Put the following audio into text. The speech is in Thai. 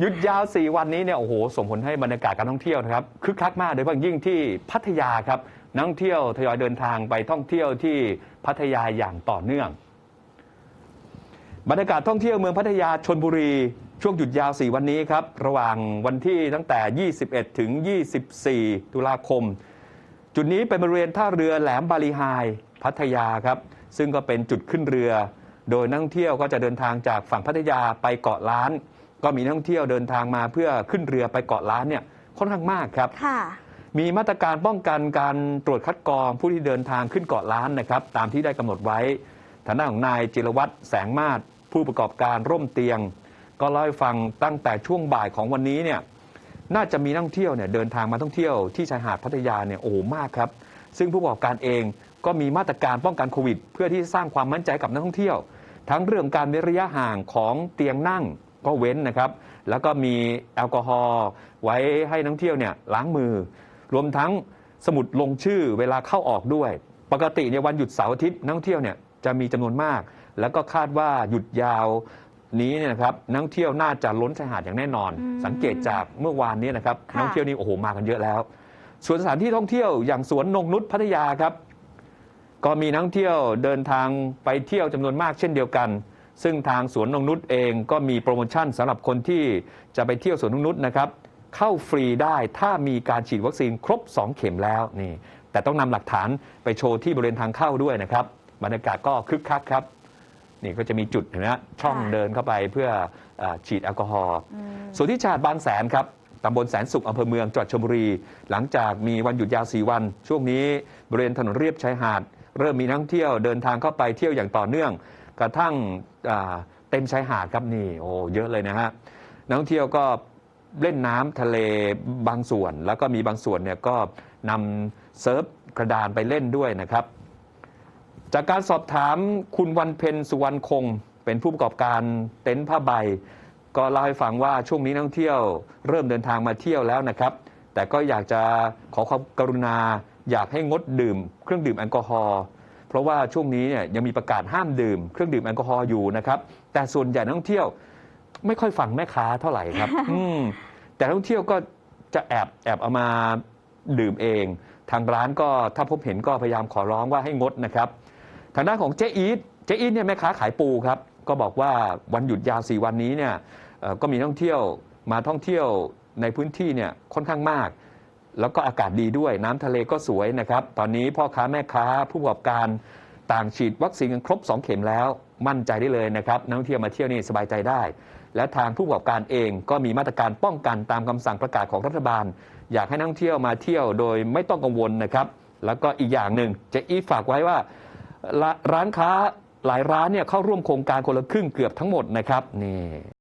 หยุดยาว 4 วันนี้เนี่ยโอ้โหส่งผลให้บรรยากาศการท่องเที่ยวนะครับคึกคักมากโดยเฉพาะยิ่งที่พัทยาครับนักท่องเที่ยวทยอยเดินทางไปท่องเที่ยวที่พัทยาอย่างต่อเนื่อง บรรยากาศท่องเที่ยวเมืองพัทยาชนบุรี ช่วงหยุดยาว 4 วันนี้ครับระหว่างวันที่ตั้งแต่ 21 ถึง 24 ตุลาคม จุดนี้เป็นบริเวณท่าเรือแหลมบาลีไฮพัทยาครับซึ่งก็เป็นจุดขึ้นเรือ โดยนักท่องเที่ยวก็จะเดินทางจากฝั่งพัทยาไปเกาะล้าน ก็มีนักท่องเที่ยวเดินทางมาเพื่อขึ้นเรือไปเกาะล้านเนี่ยค่อนข้างมากครับ ค่ะ มีมาตรการป้องกันการตรวจคัดกรองผู้ที่เดินทางขึ้นเกาะล้านนะครับ ตามที่ได้กำหนดไว้ฐานะของนายจิรวัตรแสงมาศผู้ประกอบการร่มเตียง ก็เล่าให้ฟังตั้งแต่ช่วงบ่ายของวันนี้เนี่ยน่าจะมีนักท่องเที่ยวเนี่ยเดินทางมาท่องเที่ยวที่ชายหาดพัทยาเนี่ยโอ้โหมากครับ ซึ่งผู้ประกอบการเองก็มีมาตรการป้องกันโควิด เพื่อที่จะสร้างความมั่นใจกับนักท่องเที่ยว ทั้งเรื่องการเว้นระยะห่างของเตียงนั่ง ก็เว้นนะครับ แล้วก็มีแอลกอฮอล์ไว้ให้นักท่องเที่ยวเนี่ยล้างมือ รวมทั้งสมุดลงชื่อเวลาเข้าออกด้วย ปกติเนี่ยวันหยุดเสาร์อาทิตย์นักท่องเที่ยวเนี่ยจะมีจำนวนมาก แล้วก็คาดว่าหยุดยาวนี้เนี่ยนะครับนักท่องเที่ยวน่าจะล้นชายหาดอย่างแน่นอนอืมสังเกตจากเมื่อวานนี้นะครับค่ะนักท่องเที่ยวนี่โอ้โหมากันเยอะแล้ว ส่วนสถานที่ท่องเที่ยวอย่างสวนนงนุษพัทยาครับ ก็มีนักท่องเที่ยวเดินทางไปเที่ยวจำนวนมากเช่นเดียวกัน ซึ่งทางสวนนงนุษเองก็มีโปรโมชั่นสำหรับคนที่จะไปเที่ยวสวนนงนุษนะครับเข้าฟรีได้ถ้ามีการฉีดวัคซีนครบ 2 เข็มแล้วนี่ แต่ต้องนำหลักฐานไปโชว์ที่บริเวณทางเข้าด้วยนะครับบรรยากาศก็คึกคักครับ นี่ก็จะมีจุดเห็นไหมฮะช่องค่ะเดินเข้าไปเพื่ออาฉีดแอลกอฮอล์อืมส่วนที่ชาดบางแสนครับตำบลแสนสุขอำเภอเมืองจังหวัดชลบุรี หลังจากมีวันหยุดยาว4วัน ช่วงนี้บริเวณถนนเรียบชายหาด เริ่มมีนักท่องเที่ยวเดินทางเข้าไปเที่ยวอย่างต่อเนื่อง กระทั่งเต็มชายหาดครับนี่โอ้เยอะเลยนะฮะนักท่องเที่ยวก็เล่นน้ำทะเลบางส่วน แล้วก็มีบางส่วนเนี่ยก็นำเซิร์ฟกระดานไปเล่นด้วยนะครับ จากการสอบถามคุณวันเพ็ญสุวรรณคง เป็นผู้ประกอบการเต็นท์ผ้าใบ ก็เล่าให้ฟังว่าช่วงนี้นักท่องเที่ยวเริ่มเดินทางมาเที่ยวแล้วนะครับ แต่ก็อยากจะขอความกรุณาอยากให้งดดื่ม เครื่องดื่มแอลกอฮอล์ เพราะว่าช่วงนี้เนี่ยยังมีประกาศห้ามดื่มเครื่องดื่มแอลกอฮอล์อยู่นะครับ แต่ส่วนใหญ่นักท่องเที่ยวไม่ค่อยฟังแม่ค้าเท่าไหร่ครับ อืมแต่นักท่องเที่ยวก็จะแอบแอบเอามาดื่มเอง ทางร้านก็ถ้าพบเห็นก็พยายามขอร้องว่าให้งดนะครับ ทางด้านของเจ๊อีทเจ๊อีทเนี่ยแม่ค้าขายปูครับ ก็บอกว่าวันหยุดยาว4วันนี้เนี่ยเอ่อก็มีนักท่องเที่ยวมาท่องเที่ยวในพื้นที่เนี่ยค่อนข้างมาก แล้วก็อากาศดีด้วยน้ำทะเลก็สวยนะครับ ตอนนี้พ่อค้าแม่ค้าผู้ประกอบการต่างฉีดวัคซีนกันครบ 2 เข็มแล้วมั่นใจได้เลยนะครับนักท่องเที่ยวมาเที่ยวนี่สบายใจได้ และทางผู้ประกอบการเองก็มีมาตรการป้องกันตามคำสั่งประกาศของรัฐบาล อยากให้นักท่องเที่ยวมาเที่ยวโดยไม่ต้องกังวลนะครับ แล้วก็อีกอย่างหนึ่งเจ๊อีฝากไว้ว่าร้านค้าหลายร้านเนี่ยเข้าร่วมโครงการคนละครึ่งเกือบทั้งหมดนะครับนี่